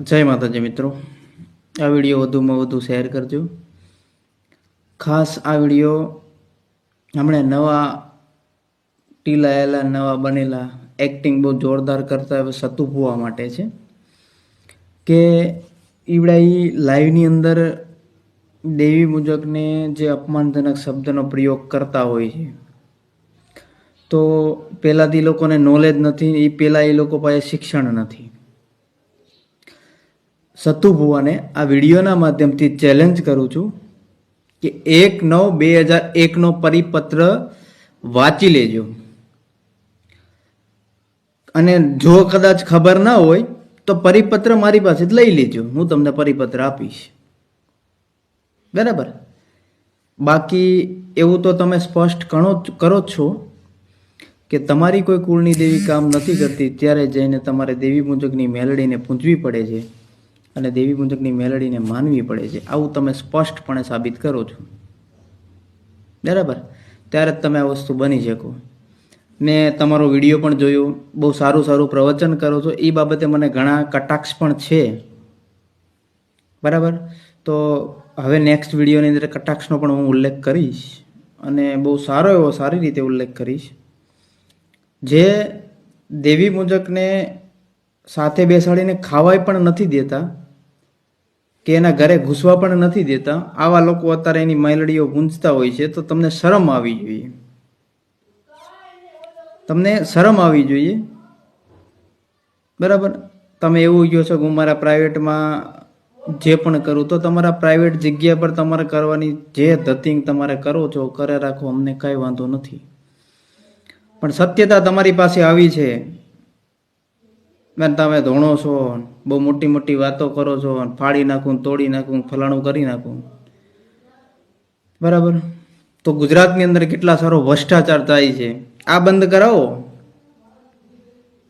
જય માતાજી મિત્રો. આ વીડિયો વધુમાં વધુ શેર કરજો. ખાસ આ વીડિયો હમણાં નવા ટીલાયેલા, નવા બનેલા એક્ટિંગ બહુ જોરદાર કરતા હવે સતુભવા માટે છે. કે ઈવડા એ લાઈવની અંદર દેવી મુજબને જે અપમાનજનક શબ્દનો પ્રયોગ કરતા હોય છે. તો પહેલાંથી લોકોને નોલેજ નથી એ પહેલાં એ લોકો પાસે શિક્ષણ નથી. સતુ ભુવાને આ વિડીયોના માધ્યમથી ચેલેન્જ કરું છું કે એક નવ બે હજાર એકનો પરિપત્ર વાંચી લેજો. અને જો કદાચ ખબર ના હોય, તો પરિપત્ર મારી પાસે લઈ લેજો. હું તમને પરિપત્ર આપીશ. બરાબર? બાકી એવું તો તમે સ્પષ્ટ કરો કરો છો કે તમારી કોઈ કુળની દેવી કામ નથી કરતી, ત્યારે જઈને તમારે દેવી મુજબની મેલડીને પૂંજવી પડે છે. અને દેવી મુજબની મેલડીને માનવી પડે છે. આવું તમે સ્પષ્ટપણે સાબિત કરો છો. બરાબર? ત્યારે જ તમે આ વસ્તુ બની શકો. મેં તમારો વીડિયો પણ જોયો, બહુ સારું સારું પ્રવચન કરો છો, એ બાબતે મને ઘણા કટાક્ષ પણ છે. બરાબર? તો હવે નેક્સ્ટ વિડીયોની અંદર કટાક્ષનો પણ હું ઉલ્લેખ કરીશ અને બહુ સારો એવો સારી રીતે ઉલ્લેખ કરીશ. જે દેવી મુજકને સાથે બેસાડીને ખાવાય પણ નથી દેતા કે એના ઘરે ઘૂસવા પણ નથી દેતા. આવા લોકો અત્યારે એની માયલડીઓ ગુંજતા હોય છે, તો તમને શરમ આવી જોઈએ. તમને શરમ આવી જોઈએ. બરાબર? તમે એવું કહો છો કે હું મારા પ્રાઇવેટમાં જે પણ કરું, તો તમારા પ્રાઇવેટ જગ્યા પર તમારે કરવાની જે ધતિંગ તમારે કરો છો, કરે રાખો, અમને કાંઈ વાંધો નથી. પણ સત્યતા તમારી પાસે આવી છે. બેન તમે ધોણો છો બહુ મોટી મોટી વાતો કરો છો ફાડી નાખું તોડી નાખું ફલાણું કરી નાખું. બરાબર? તો ગુજરાતની અંદર કેટલા સારો ભ્રષ્ટાચાર થાય છે. આ બંધ કરાવો.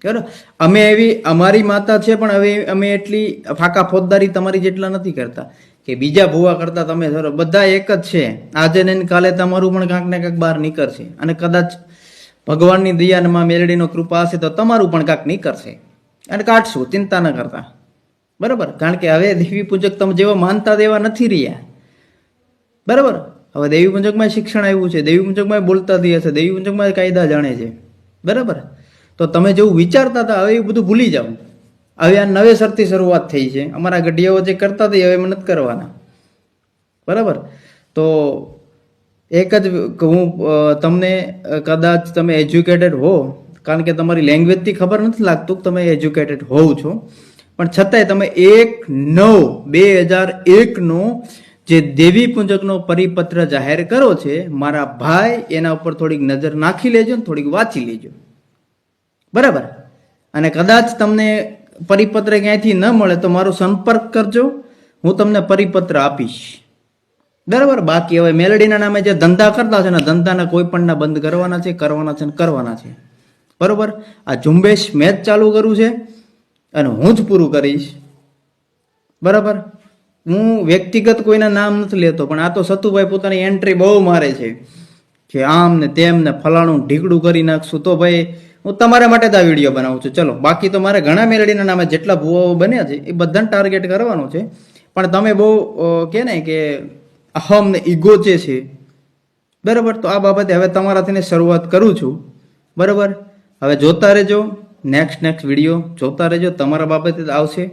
બરાબર? અમે એવી, અમારી માતા છે પણ હવે અમે એટલી ફાકા ફોજદારી તમારી જેટલા નથી કરતા. કે બીજા ભૂવા કરતા તમે સર, બધા એક જ છે. આજે ને કાલે તમારું પણ કાંક ને કાંક બહાર નીકળશે. અને કદાચ ભગવાનની દયાનમાં મેલડીનો કૃપા હશે તો તમારું પણ કાંક નીકળશે. અને કાઢશું, ચિંતા ન કરતા. બરાબર? કારણ કે હવે દેવી પૂજક તમે જેવા માનતા તેવા નથી રહ્યા. બરાબર? હવે દેવી પૂજકમાં શિક્ષણ આવ્યું છે, દેવી પૂજકમાં બોલતા થયા છે, દેવી પૂજકમાં કાયદા જાણે છે. બરાબર? તો તમે જેવું વિચારતા હતા, હવે એ બધું ભૂલી જાઓ. હવે આ નવેસરથી શરૂઆત થઈ છે. અમારા ગઢિયાઓ જે કરતા હતા હવે મહેનત કરવાના. બરાબર? તો એક જ હું તમને કદાચ તમે એજ્યુકેટેડ હો કારણ કે તમારી લેંગ્વેજથી ખબર નથી લાગતું કે તમે એજ્યુકેટેડ હોવ છો. પણ છતાંય તમે એક નવ બે હજાર એકનો જે દેવી પૂંજકનો પરિપત્ર જાહેર કરો છે, મારા ભાઈ એના ઉપર થોડીક નજર નાખી લેજો ને થોડીક વાંચી લેજો. બરાબર? અને કદાચ તમને પરિપત્ર ક્યાંયથી ન મળે તો મારો સંપર્ક કરજો, હું તમને પરિપત્ર આપીશ. બરાબર? બાકી હવે મેલડીના નામે જે ધંધા કરતા છે ને ધંધાના કોઈ પણના બંધ કરવાના છે કરવાના છે ને કરવાના છે. બરોબર? આ ઝુંબેશ મેં જ ચાલુ કરું છે અને હું જ પૂરું કરીશ. બરાબર? હું વ્યક્તિગત કોઈના નામ નથી લેતો, પણ આ તો સતુભાઈ પોતાની એન્ટ્રી બહુ મારે છે કે આમ ને તેમ ને ફલાણું ઢીકડું કરી નાખશું તો ભાઈ હું તમારા માટે જ આ વીડિયો બનાવું છું. ચલો, બાકી તો મારે ઘણા મેલડીના નામે જેટલા ભૂવાઓ બન્યા છે એ બધાને ટાર્ગેટ કરવાનું છે. પણ તમે બહુ કે ને કે અહમ ને ઈગો જે છે, બરાબર? તો આ બાબતે હવે તમારાથી શરૂઆત કરું છું. બરાબર? હવે જોતા રહેજો. નેક્સ્ટ નેક્સ્ટ વીડિયો જોતા રહેજો. તમારા બાબતે આવશે.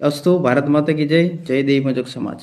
અસ્તુ, ભારત માતા કી જય. જય દેવી મજક સમાજ.